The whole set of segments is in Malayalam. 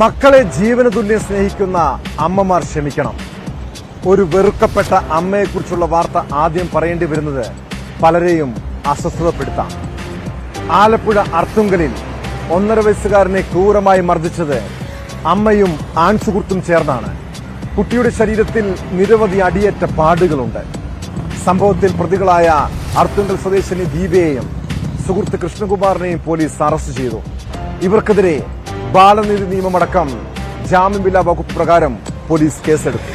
മക്കളെ ജീവന തുല്യം സ്നേഹിക്കുന്ന അമ്മമാർ ക്ഷമിക്കണം. ഒരു വെറുക്കപ്പെട്ട അമ്മയെക്കുറിച്ചുള്ള വാർത്ത ആദ്യം പറയേണ്ടി വരുന്നത് പലരെയും അസ്വസ്ഥതപ്പെടുത്താം. ആലപ്പുഴ അർത്തുങ്കലിൽ ഒന്നര വയസ്സുകാരനെ ക്രൂരമായി മർദ്ദിച്ചത് അമ്മയും ആൺസുഹൃത്തും ചേർന്നാണ്. കുട്ടിയുടെ ശരീരത്തിൽ നിരവധി അടിയേറ്റ പാടുകളുണ്ട്. സംഭവത്തിൽ പ്രതികളായ അർത്തുങ്കൽ സ്വദേശിനി ദീപയെയും സുഹൃത്ത് കൃഷ്ണകുമാറിനെയും പോലീസ് അറസ്റ്റ് ചെയ്തു. ഇവർക്കെതിരെ ബാലനീതി നിയമമടക്കം ജാമ്യമില്ലാ വകുപ്പ് പ്രകാരം പോലീസ് കേസെടുത്തു.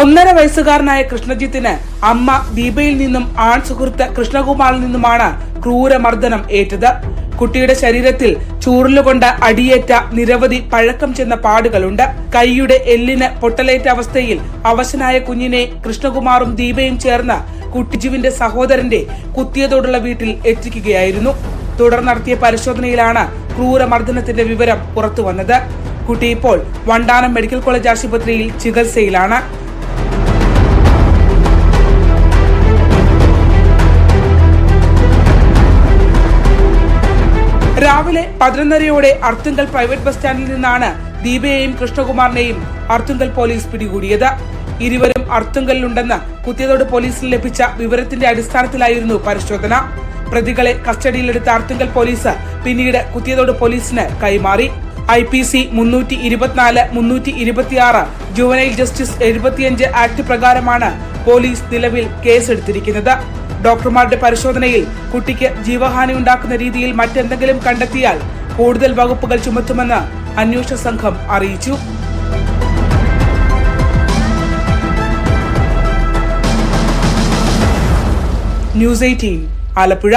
ഒന്നര വയസ്സുകാരനായ കൃഷ്ണജിത്തിന് അമ്മ ദീപയിൽ നിന്നും ആൺ സുഹൃത്ത് കൃഷ്ണകുമാറിൽ നിന്നുമാണ് ക്രൂരമർദ്ദനം ഏറ്റത്. കുട്ടിയുടെ ശരീരത്തിൽ ചൂറിലുകൊണ്ട് അടിയേറ്റ നിരവധി പഴക്കം ചെന്ന പാടുകളുണ്ട്. കൈയുടെ എല്ലിന് പൊട്ടലേറ്റ അവസ്ഥയിൽ അവശനായ കുഞ്ഞിനെ കൃഷ്ണകുമാറും ദീപയും ചേർന്ന് കുട്ടിജുവിന്റെ സഹോദരന്റെ കുത്തിയതോടുള്ള വീട്ടിൽ എത്തിക്കുകയായിരുന്നു. തുടർ നടത്തിയ പരിശോധനയിലാണ് ക്രൂരമർദ്ദനത്തിന്റെ വിവരം പുറത്തുവന്നത്. കുട്ടി ഇപ്പോൾ വണ്ടാനം മെഡിക്കൽ കോളേജ് ആശുപത്രിയിൽ ചികിത്സയിലാണ്. രാവിലെ പതിനൊന്നരയോടെ അർത്തുങ്കൽ പ്രൈവറ്റ് ബസ് സ്റ്റാൻഡിൽ നിന്നാണ് ദീപയെയും കൃഷ്ണകുമാറിനെയും അർത്തുങ്കൽ പോലീസ് പിടികൂടിയത്. ഇരുവരും അർത്തുങ്കലിലുണ്ടെന്ന് കുത്തിയതോട് പോലീസിന് ലഭിച്ച വിവരത്തിന്റെ അടിസ്ഥാനത്തിലായിരുന്നു പരിശോധന. പ്രതികളെ കസ്റ്റഡിയിലെടുത്ത അർത്തുങ്കൽ പോലീസ് പിന്നീട് കുത്തിയതോട് പോലീസിന് കൈമാറി. ഐ പി സി മുന്നൂറ്റി ഇരുപത്തിനാല് മുന്നൂറ്റി ഇരുപത്തിയാറ് ജുവനൈൽ ജസ്റ്റിസ് എഴുപത്തിയഞ്ച് ആക്ട് പ്രകാരമാണ് പോലീസ് നിലവിൽ കേസെടുത്തിരിക്കുന്നത്. ഡോക്ടർമാരുടെ പരിശോധനയിൽ കുട്ടിക്ക് ജീവഹാനി ഉണ്ടാക്കുന്ന രീതിയിൽ മറ്റെന്തെങ്കിലും കണ്ടെത്തിയാൽ കൂടുതൽ വകുപ്പുകൾ ചുമത്തുമെന്ന് അന്വേഷണ സംഘം അറിയിച്ചു. News eighteen Alappuzha